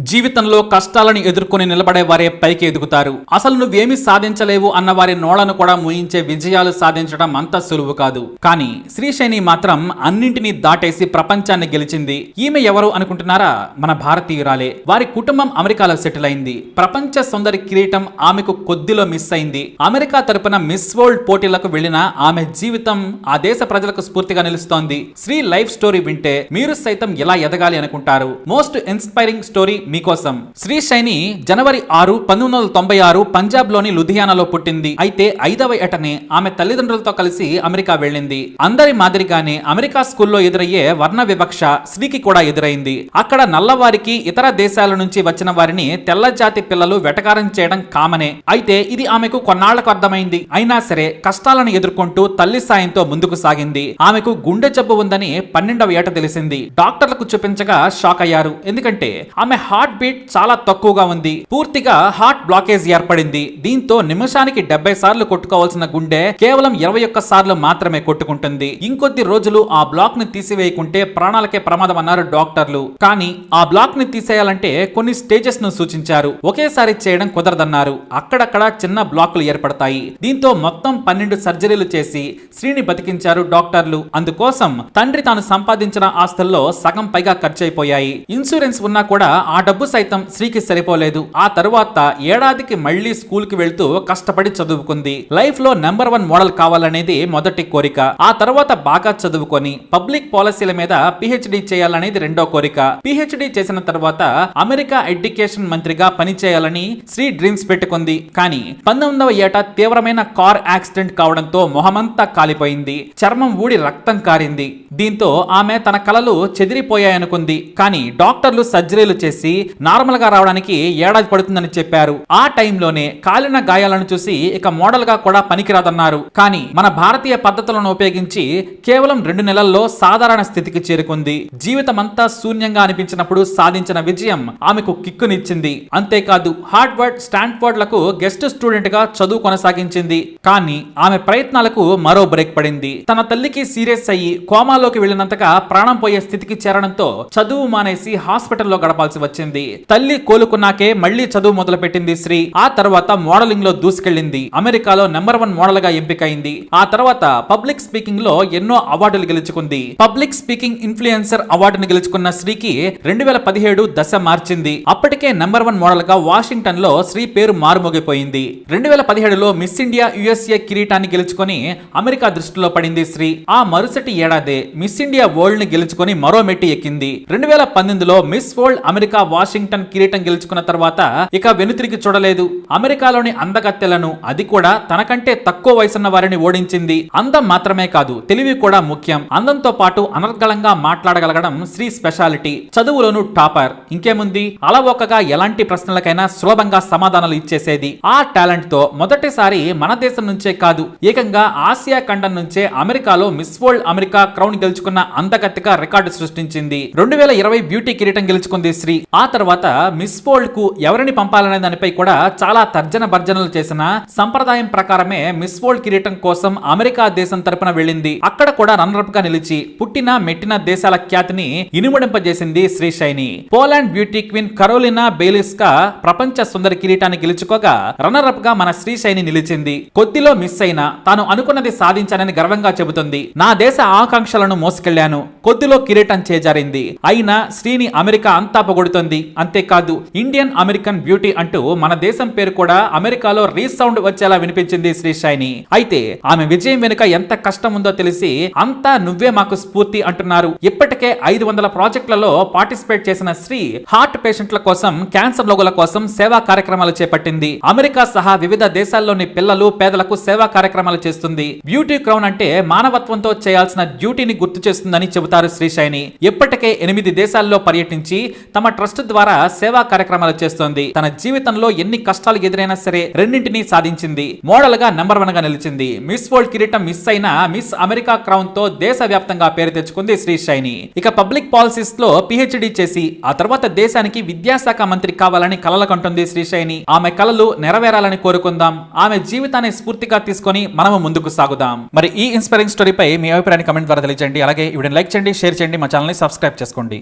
జీవితంలో కష్టాలను ఎదుర్కొని నిలబడే వారే పైకి ఎదుగుతారు. అసలు నువ్వేమీ సాధించలేవు అన్న వారి నోళ్ళను కూడా ముయించే విజయాలు సాధించడం అంత సులువు కాదు. కానీ శ్రీశైని మాత్రం అన్నింటినీ దాటేసి ప్రపంచాన్ని గెలిచింది. ఈమె ఎవరు అనుకుంటున్నారా? మన భారతీయురాలే. వారి కుటుంబం అమెరికాలో సెటిల్ అయింది. ప్రపంచ సుందరి కిరీటం ఆమెకు కొద్దిలో మిస్ అయింది. అమెరికా తరపున మిస్ వరల్డ్ పోటీలకు వెళ్ళిన ఆమె జీవితం ఆ దేశ ప్రజలకు స్ఫూర్తిగా నిలుస్తోంది. శ్రీ లైఫ్ స్టోరీ వింటే మీరు సైతం ఎలా ఎదగాలి అనుకుంటారు? మోస్ట్ ఇన్స్పైరింగ్ స్టోరీ మీకోసం. శ్రీ శైని జనవరి ఆరు పంతొమ్మిది వందల తొంభై ఆరు పంజాబ్లోని లుధియానాలో పుట్టింది. అయితే ఐదవ ఏటనే ఆమె తల్లిదండ్రులతో కలిసి అమెరికా వెళ్ళింది. అందరి మాదిరిగానే అమెరికా స్కూల్లో ఎదురయ్యే వర్ణ వివక్ష శ్రీకి కూడా ఎదురైంది. అక్కడ నల్లవారికి ఇతర దేశాల నుంచి వచ్చిన వారిని తెల్ల జాతి పిల్లలు వెటకారం చేయడం కామనే. అయితే ఇది ఆమెకు కొన్నాళ్ళకు అర్థమైంది. అయినా సరే కష్టాలను ఎదుర్కొంటూ తల్లి సాయంతో ముందుకు సాగింది. ఆమెకు గుండె జబ్బు ఉందని పన్నెండవ ఏట తెలిసింది. డాక్టర్లకు చూపించగా షాక్ అయ్యారు. ఎందుకంటే ఆమె హార్ట్ బీట్ చాలా తక్కువగా ఉంది. పూర్తిగా హార్ట్ బ్లాకేజ్ ఏర్పడింది. దీంతో నిమిషానికి డెబ్బై సార్లు కొట్టుకోవాల్సిన గుండె కేవలం ఇరవై ఒక్క సార్లు మాత్రమే కొట్టుకుంటుంది. ఇంకొద్ది రోజులు ఆ బ్లాక్ని తీసివేయకుంటే ప్రాణాలకే ప్రమాదం అన్నారు డాక్టర్లు. కానీ ఆ బ్లాక్ని తీసేయాలంటే కొన్ని స్టేజెస్ను సూచించారు. ఒకేసారి చేయడం కుదరదన్నారు. అక్కడక్కడ చిన్న బ్లాకులు ఏర్పడతాయి. దీంతో మొత్తం పన్నెండు సర్జరీలు చేసి శ్రీని బతికించారు డాక్టర్లు. అందుకోసం తండ్రి తాను సంపాదించిన ఆస్తుల్లో సగం పైగా ఖర్చయిపోయాయి ఇన్సూరెన్స్ ఉన్నా కూడా ఆ డబ్బు సైతం శ్రీకి సరిపోలేదు. ఆ తరువాత ఏడాదికి మళ్ళీ స్కూల్కి వెళ్తూ కష్టపడి చదువుకుంది. లైఫ్లో నెంబర్ వన్ మోడల్ కావాలనేది మొదటి కోరిక. ఆ తర్వాత బాగా చదువుకొని పబ్లిక్ పాలసీల మీద పిహెచ్డి చేయాలనేది రెండో కోరిక. పిహెచ్డి చేసిన తర్వాత అమెరికా ఎడ్యుకేషన్ మంత్రిగా పనిచేయాలని శ్రీ డ్రీమ్స్ పెట్టుకుంది. కానీ పంతొమ్మిదవ ఏట తీవ్రమైన కార్ యాక్సిడెంట్ కావడంతో మొహమంతా కాలిపోయింది. చర్మం ఊడి రక్తం కారింది. దీంతో ఆమె తన కలలు చెదిరిపోయాయనుకుంది. కానీ డాక్టర్లు సర్జరీలు చేసి నార్మల్గా రావడానికి ఏడాది పడుతుందని చెప్పారు. ఆ టైంలోనే కాలిన గాయాలను చూసి ఇక మోడల్గా కూడా పనికిరాదన్నారు. కానీ మన భారతీయ పద్ధతులను ఉపయోగించి కేవలం రెండు నెలల్లో సాధారణ స్థితికి చేరుకుంది. జీవితమంతా శూన్యంగా అనిపించినప్పుడు సాధించిన విజయం ఆమెకు కిక్కునిచ్చింది. అంతేకాదు హార్డ్వర్డ్ స్టాండ్ఫర్డ్లకు గెస్ట్ స్టూడెంట్గా చదువు కొనసాగించింది. కానీ ఆమె ప్రయత్నాలకు మరో బ్రేక్ పడింది. తన తల్లికి సీరియస్ అయ్యి కోమాలోకి వెళ్ళినంతగా ప్రాణం పోయే స్థితికి చేరడంతో చదువు మానేసి హాస్పిటల్లో గడపాల్సి వచ్చింది. తల్లి కోలుకున్నాకే మళ్ళీ చదువు మొదలుపెట్టింది శ్రీ. ఆ తర్వాత మోడలింగ్లో దూసుకెళ్ళింది అమెరికాలో నెంబర్ వన్ మోడల్గా ఎంపికైంది. ఆ తర్వాత పబ్లిక్ స్పీకింగ్లో ఎన్నో అవార్డులు గెలుచుకుంది. పబ్లిక్ స్పీకింగ్ ఇన్ఫ్లుయెన్సర్ అవార్డును గెలుచుకున్న శ్రీకి రెండు వేల పదిహేడు దశ మార్చింది. అప్పటికే నెంబర్ వన్ మోడల్గా వాషింగ్టన్లో శ్రీ పేరు మారుమోగిపోయింది. రెండు వేల పదిహేడులో మిస్ ఇండియా యుఎస్ఏ కిరీటాన్ని గెలుచుకొని అమెరికా దృష్టిలో పడింది శ్రీ. ఆ మరుసటి ఏడాదే మిస్ ఇండియా వరల్డ్ని గెలుచుకొని మరో మెట్టి ఎక్కింది. రెండు వేల పంతొమ్మిదిలో మిస్ వరల్డ్ అమెరికా వాషింగ్టన్ కిరీటం గెలుచుకున్న తర్వాత ఇక వెనుతిరిగి చూడలేదు. అమెరికాలోని అందగత్తెలను అది కూడా తనకంటే తక్కువ వయసున్న వారిని ఓడించింది. అందం మాత్రమే కాదు తెలివి కూడా ముఖ్యం. అందంతో పాటు అనర్గళంగా మాట్లాడగలగడం శ్రీ స్పెషాలిటీ. చదువులోను టాపర్. ఇంకేముంది? అలవోకగా ఎలాంటి ప్రశ్నలకైనా సులభంగా సమాధానాలు ఇచ్చేసేది. ఆ టాలెంట్తో మొదటిసారి మన దేశం నుంచే కాదు ఏకంగా ఆసియా ఖండం నుంచే అమెరికాలో మిస్ వరల్డ్ అమెరికా క్రౌన్ గెలుచుకున్న అందగత్తెగా రికార్డు సృష్టించింది. రెండు వేల ఇరవై బ్యూటీ కిరీటం గెలుచుకుంది శ్రీ. ఆ తర్వాత మిస్ వరల్డ్కు ఎవరిని పంపాలనే దానిపై కూడా చాలా తర్జన భర్జనలు చేసిన సంప్రదాయం ప్రకారమే మిస్ వరల్డ్ కిరీటం కోసం అమెరికా దేశం తరపున వెళ్ళింది. అక్కడ కూడా రన్నర్గా నిలిచి పుట్టిన మెట్టిన దేశాల ఖ్యాతిని ఇనుమడింపజేసింది Shree Saini Poland beauty queen Karolina Bielawska ప్రపంచ సుందరి కిరీటాన్ని గెలుచుకోగా రన్నర్ అప్గా మన శ్రీశైని నిలిచింది. కొద్దిలో మిస్ అయినా తాను అనుకున్నది సాధించానని గర్వంగా చెబుతుంది. నా దేశ ఆకాంక్షలను మోసుకెళ్ళాను. కొద్దిలో కిరీటం చేజారింది. అయినా శ్రీని అమెరికా అంతా పొగుడుతుంది. అంతేకాదు ఇండియన్ అమెరికన్ బ్యూటీ అంటూ మన దేశం పేరు కూడా అమెరికాలో రీసౌండ్ వచ్చేలా వినిపించింది శ్రీశాయిని అయితే ఆమె విజయం వెనుక ఎంత కష్టం ఉందో తెలిసి అంతా నువ్వే మాకు స్ఫూర్తి అంటున్నారు. ఇప్పటికే ఐదు వందల ప్రాజెక్టులలో పార్టిసిపేట్ చేసిన శ్రీ హార్ట్ పేషెంట్ల కోసం క్యాన్సర్ రోగుల కోసం సేవా కార్యక్రమాలు చేపట్టింది. అమెరికా సహా వివిధ దేశాల్లోని పిల్లలు పేదలకు సేవా కార్యక్రమాలు చేస్తుంది. బ్యూటీ క్రౌన్ అంటే మానవత్వంతో చేయాల్సిన డ్యూటీని గుర్తు చేస్తుందని చెబుతారు శ్రీశైని ఇప్పటికే ఎనిమిది దేశాల్లో పర్యటించి తమ ట్రస్ట్ ద్వారా సేవా కార్యక్రమాలు చేస్తోంది. తన జీవితంలో ఎన్ని కష్టాలు ఎదురైనా సరే రెండింటిని సాధించింది. మోడల్గా నెంబర్ వన్గా నిలిచింది. మిస్ వరల్డ్ కిరీటం మిస్ అయిన మిస్ అమెరికా క్రౌన్తో దేశవ్యాప్తంగా పేరు తెచ్చుకుంది శ్రీశైని ఇక పబ్లిక్ పాలసీస్లో పిహెచ్డి చేసి ఆ తర్వాత దేశానికి విద్యాశాఖ మంత్రి కావాలని కలలు కంటుంది శ్రీశైని ఆమె కలలు నెరవేరాలని కోరుకుందాం. ఆమె జీవితాన్ని స్ఫూర్తిగా తీసుకొని మనము ముందుకు సాగుదాం. మరి ఈ ఇన్స్పైరింగ్ స్టోరీపై మీ అభిప్రాయాన్ని కమెంట్ ద్వారా తెలియజేయండి. అలాగే ఇవిడని లైక్ చేయండి షేర్ చేయండి మా ఛానల్ని సబ్స్క్రైబ్ చేసుకోండి.